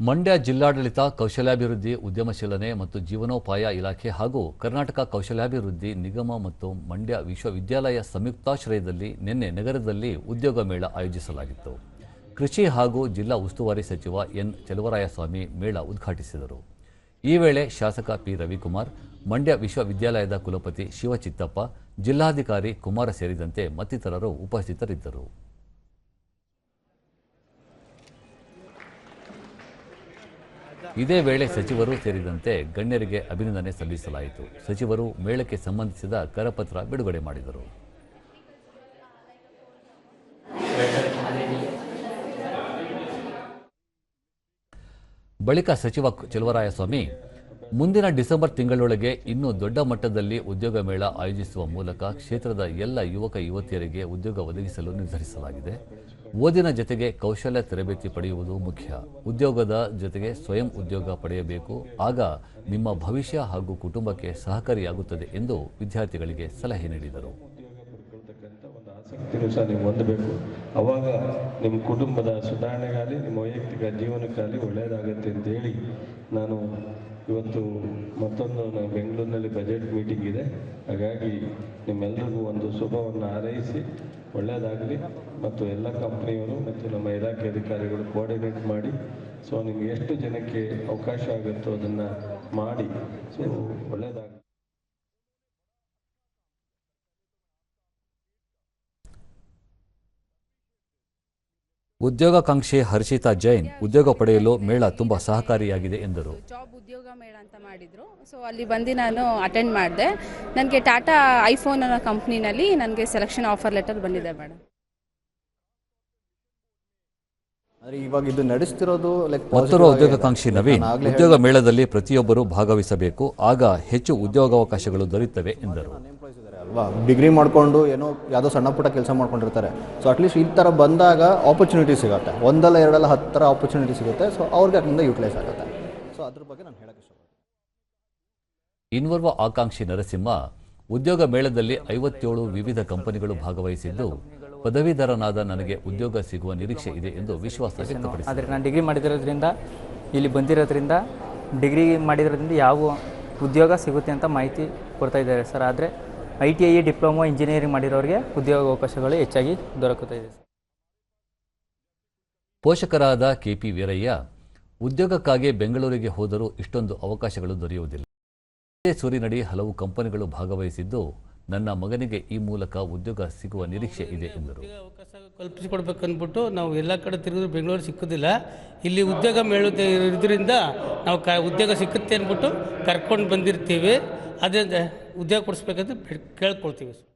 ಮಂಡ್ಯ ಜಿಲ್ಲಾಡಳಿತ ಕೌಶಲ್ಯಾಭಿವೃದ್ಧಿ, ಉದ್ಯಮಶೀಲನೆ ಮತ್ತು ಜೀವನೋಪಾಯ ಇಲಾಖೆ ಹಾಗೂ ಕರ್ನಾಟಕ ಕೌಶಲ್ಯಾಭಿವೃದ್ಧಿ ನಿಗಮ ಮತ್ತು ಮಂಡ್ಯ ವಿಶ್ವವಿದ್ಯಾಲಯ ಸಂಯುಕ್ತಾಶ್ರಯದಲ್ಲಿ ನಿನ್ನೆ ನಗರದಲ್ಲಿ ಉದ್ಯೋಗ ಮೇಳ ಆಯೋಜಿಸಲಾಗಿತ್ತು. ಕೃಷಿ ಹಾಗೂ ಜಿಲ್ಲಾ ಉಸ್ತುವಾರಿ ಸಚಿವ ಎನ್. ಚಲುವರಾಯಸ್ವಾಮಿ ಮೇಳ ಉದ್ಘಾಟಿಸಿದರು. ಈ ವೇಳೆ ಶಾಸಕ ಪಿ. ರವಿಕುಮಾರ್, ಮಂಡ್ಯ ವಿಶ್ವವಿದ್ಯಾಲಯದ ಕುಲಪತಿ ಶಿವಚಿತ್ತಪ್ಪ, ಜಿಲ್ಲಾಧಿಕಾರಿ ಕುಮಾರ ಸೇರಿದಂತೆ ಮತ್ತಿತರರು ಉಪಸ್ಥಿತರಿದ್ದರು. ಇದೇ ವೇಳೆ ಸಚಿವರು ಸೇರಿದಂತೆ ಗಣ್ಯರಿಗೆ ಅಭಿನಂದನೆ ಸಲ್ಲಿಸಲಾಯಿತು. ಸಚಿವರು ಮೇಳಕ್ಕೆ ಸಂಬಂಧಿಸಿದ ಕರಪತ್ರ ಬಿಡುಗಡೆ ಮಾಡಿದರು. ಬಳಿಕ ಸಚಿವ ಚೆಲುವರಾಯಸ್ವಾಮಿ, ಮುಂದಿನ ಡಿಸೆಂಬರ್ ತಿಂಗಳೊಳಗೆ ಇನ್ನೂ ದೊಡ್ಡ ಮಟ್ಟದಲ್ಲಿ ಉದ್ಯೋಗ ಮೇಳ ಆಯೋಜಿಸುವ ಮೂಲಕ ಕ್ಷೇತ್ರದ ಎಲ್ಲ ಯುವಕ ಯುವತಿಯರಿಗೆ ಉದ್ಯೋಗ ಒದಗಿಸಲು ನಿರ್ಧರಿಸಲಾಗಿದೆ. ಓದಿನ ಜೊತೆಗೆ ಕೌಶಲ್ಯ ತರಬೇತಿ ಪಡೆಯುವುದು ಮುಖ್ಯ. ಉದ್ಯೋಗದ ಜೊತೆಗೆ ಸ್ವಯಂ ಉದ್ಯೋಗ ಪಡೆಯಬೇಕು. ಆಗ ನಿಮ್ಮ ಭವಿಷ್ಯ ಹಾಗೂ ಕುಟುಂಬಕ್ಕೆ ಸಹಕಾರಿಯಾಗುತ್ತದೆ ಎಂದು ವಿದ್ಯಾರ್ಥಿಗಳಿಗೆ ಸಲಹೆ ನೀಡಿದರು. ಸಹ ನೀವು ಹೊಂದಬೇಕು. ಅವಾಗ ನಿಮ್ಮ ಕುಟುಂಬದ ಸುಧಾರಣೆಗಾಗಲಿ, ನಿಮ್ಮ ವೈಯಕ್ತಿಕ ಜೀವನಕ್ಕಾಗಲಿ ಒಳ್ಳೆಯದಾಗುತ್ತೆ ಅಂತೇಳಿ ನಾನು ಇವತ್ತು ಮತ್ತೊಂದು ನಮ್ಮ ಬೆಂಗಳೂರಿನಲ್ಲಿ ಬಜೆಟ್ ಮೀಟಿಂಗ್ ಇದೆ. ಹಾಗಾಗಿ ನಿಮ್ಮೆಲ್ಲರಿಗೂ ಒಂದು ಶುಭವನ್ನು ಹಾರೈಸಿ ಒಳ್ಳೆಯದಾಗಲಿ ಮತ್ತು ಎಲ್ಲ ಕಂಪ್ನಿಯವರು ಮತ್ತು ನಮ್ಮ ಇಲಾಖೆ ಅಧಿಕಾರಿಗಳು ಕೋಆರ್ಡಿನೇಟ್ ಮಾಡಿ ಸೊ ನಿಮ್ಗೆ ಎಷ್ಟು ಜನಕ್ಕೆ ಅವಕಾಶ ಆಗುತ್ತೋ ಅದನ್ನು ಮಾಡಿ ಸೊ ಒಳ್ಳೆಯದಾಗಲಿ ಉದ್ಯೋಗಾಕಾಂಕ್ಷಿ ಹರ್ಷಿತಾ ಜೈನ್ ಉದ್ಯೋಗ ಪಡೆಯಲು ಮೇಳ ತುಂಬಾ ಸಹಕಾರಿಯಾಗಿದೆ ಎಂದರು. ಜಾಬ್ ಉದ್ಯೋಗ ಮೇಳ ಅಂತ ಮಾಡಿದ್ರು. ಸೊ ಅಲ್ಲಿ ಬಂದು ನಾನು ಅಟೆಂಡ್ ಮಾಡಿದೆ. ನನಗೆ ಟಾಟಾ ಐಫೋನ್ ಅನ್ನೋ ಕಂಪ್ನಿನಲ್ಲಿ ನನಗೆ ಸೆಲೆಕ್ಷನ್ ಆಫರ್ ಲೆಟರ್ ಬಂದಿದೆ ಮೇಡಮ್ ಆದರೆ ಇವಾಗ ಇದು ನಡೆಸ್ತಿರೋದು ಲೈಕ್ ಮತ್ತೋರ್ವ ಉದ್ಯೋಗಾಕಾಂಕ್ಷಿ ನವೀನ್ ಉದ್ಯೋಗ ಮೇಳದಲ್ಲಿ ಪ್ರತಿಯೊಬ್ಬರು ಭಾಗವಹಿಸಬೇಕು. ಆಗ ಹೆಚ್ಚು ಉದ್ಯೋಗಾವಕಾಶಗಳು ದೊರೆಯುತ್ತವೆ ಎಂದರು. ಡಿಗ್ರಿ ಮಾಡಿಕೊಂಡು ಏನೋ ಯಾವುದೋ ಸಣ್ಣ ಪುಟ್ಟ ಕೆಲಸ ಮಾಡ್ಕೊಂಡಿರ್ತಾರೆ. ಸೊ ಅಟ್ಲೀಸ್ಟ್ ಈ ಥರ ಬಂದಾಗ ಆಪರ್ಚುನಿಟಿ ಸಿಗುತ್ತೆ. ಒಂದಲ್ಲ ಎರಡಲ್ಲ ಹತ್ತು ಥರ ಆಪರ್ಚುನಿಟಿ ಸಿಗುತ್ತೆ. ಸೊ ಅವ್ರಿಗೆ ಅದರಿಂದ ಯೂಟಿಲೈಸ್ ಆಗುತ್ತೆ. ಸೊ ಅದ್ರ ಬಗ್ಗೆ ನಾನು ಹೇಳಕ್ಕೆ ಇಷ್ಟಪಡ್ತೀನಿ. ಇನ್ವರ್ವ ಆಕಾಂಕ್ಷಿ ನರಸಿಂಹ ಉದ್ಯೋಗ ಮೇಳದಲ್ಲಿ ಐವತ್ತೇಳು ವಿವಿಧ ಕಂಪನಿಗಳು ಭಾಗವಹಿಸಿದ್ದು ಪದವೀಧರನಾದ ನನಗೆ ಉದ್ಯೋಗ ಸಿಗುವ ನಿರೀಕ್ಷೆ ಇದೆ ಎಂದು ವಿಶ್ವಾಸ ವ್ಯಕ್ತಪಡಿಸಿದೆ ಆದರೆ ನಾನು ಡಿಗ್ರಿ ಮಾಡಿದಿರೋದ್ರಿಂದ ಇಲ್ಲಿ ಬಂದಿರೋದ್ರಿಂದ ಡಿಗ್ರಿ ಮಾಡಿರೋದ್ರಿಂದ ಯಾವ ಉದ್ಯೋಗ ಸಿಗುತ್ತೆ ಅಂತ ಮಾಹಿತಿ ಕೊಡ್ತಾ ಇದ್ದಾರೆ ಸರ್. ಆದರೆ I T I diploma engineering ಮಾಡಿರೋರಿಗೆ ಉದ್ಯೋಗ ಅವಕಾಶಗಳು ಹೆಚ್ಚಾಗಿ ದೊರಕುತ್ತಾ ಇದೆ. ಪೋಷಕರಾದ ಕೆಪಿ ವೀರಯ್ಯ, ಉದ್ಯೋಗಕ್ಕಾಗಿ ಬೆಂಗಳೂರಿಗೆ ಹೋದರೂ ಇಷ್ಟೊಂದು ಅವಕಾಶಗಳು ದೊರೆಯುವುದಿಲ್ಲ. ಸೂರಿನಡಿ ಹಲವು ಕಂಪನಿಗಳು ಭಾಗವಹಿಸಿದ್ದು ನನ್ನ ಮಗನಿಗೆ ಈ ಮೂಲಕ ಉದ್ಯೋಗ ಸಿಗುವ ನಿರೀಕ್ಷೆ ಇದೆ ಎಂದರು. ಅವಕಾಶ ನಾವು ಎಲ್ಲ ಕಡೆ ತಿರುಗಿದ್ರು ಬೆಂಗಳೂರು ಸಿಕ್ಕೋದಿಲ್ಲ. ಇಲ್ಲಿ ಉದ್ಯೋಗ ಮೇಳುತ್ತೆ ಇದರಿಂದ ನಾವು ಕ ಉದ್ಯೋಗ ಸಿಕ್ಕುತ್ತೆ ಅಂದ್ಬಿಟ್ಟು ಕರ್ಕೊಂಡು ಬಂದಿರ್ತೀವಿ. ಅದರಿಂದ ಉದ್ಯೋಗ ಕೊಡಿಸ್ಬೇಕಂತ ಕೇಳ್ಕೊಳ್ತೀವಿ.